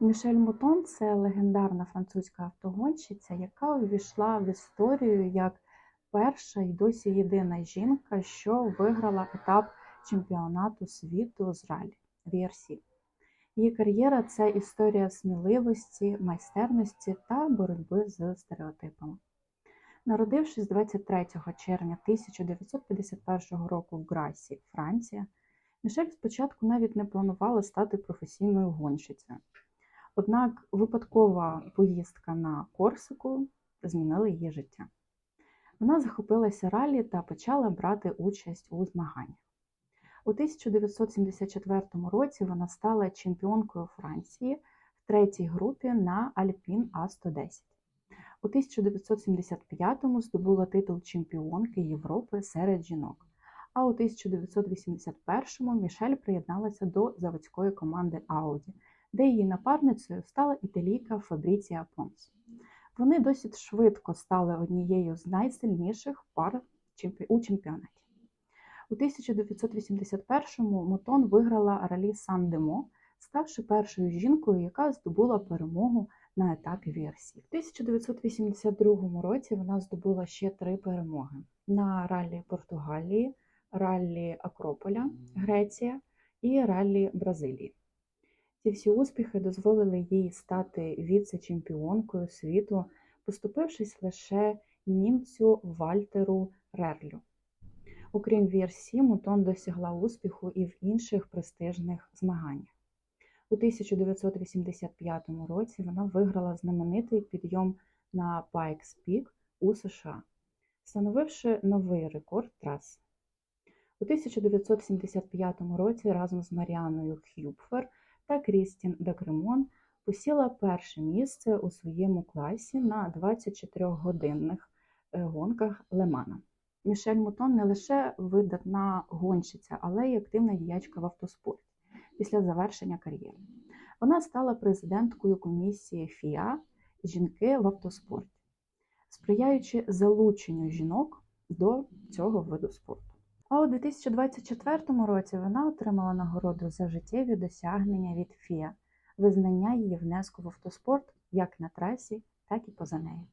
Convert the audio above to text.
Мішель Мутон це легендарна французька автогонщиця, яка увійшла в історію як перша і досі єдина жінка, що виграла етап чемпіонату світу з ралі VRC. Її кар'єра це історія сміливості, майстерності та боротьби з стереотипами. Народившись 23 червня 1951 року в Грасі, Франція, Мішель спочатку навіть не планувала стати професійною гонщицею. Однак випадкова поїздка на Корсику змінила її життя. Вона захопилася ралі та почала брати участь у змаганнях. У 1974 році вона стала чемпіонкою Франції в третій групі на Альпін А110. У 1975-му здобула титул чемпіонки Європи серед жінок. А у 1981-му Мішель приєдналася до заводської команди Audi, де її напарницею стала італійка Фабріція Понс. Вони досить швидко стали однією з найсильніших пар у чемпіонаті. У 1981-му Мотон виграла ралі Сан-Демо, ставши першою жінкою, яка здобула перемогу на етапі VRC. В 1982 році вона здобула ще три перемоги на ралі Португалії, раллі Акрополя, Греція і раллі Бразилії. Ці всі успіхи дозволили їй стати віце-чемпіонкою світу, поступившись лише німцю Вальтеру Рерлю. Окрім VRC, Мутон досягла успіху і в інших престижних змаганнях. У 1985 році вона виграла знаменитий підйом на Pikes Peak у США, встановивши новий рекорд траси. У 1975 році разом з Маріаною Хюпфер та Крістін Декремон посіла перше місце у своєму класі на 24-годинних гонках Лемана. Мішель Мутон не лише видатна гонщиця, але й активна діячка в автоспорті після завершення кар'єри. Вона стала президенткою комісії ФІА Жінки в автоспорті, сприяючи залученню жінок до цього виду спорту. А у 2024 році вона отримала нагороду за життєві досягнення від ФІА, визнання її внеску в автоспорт як на трасі, так і поза нею.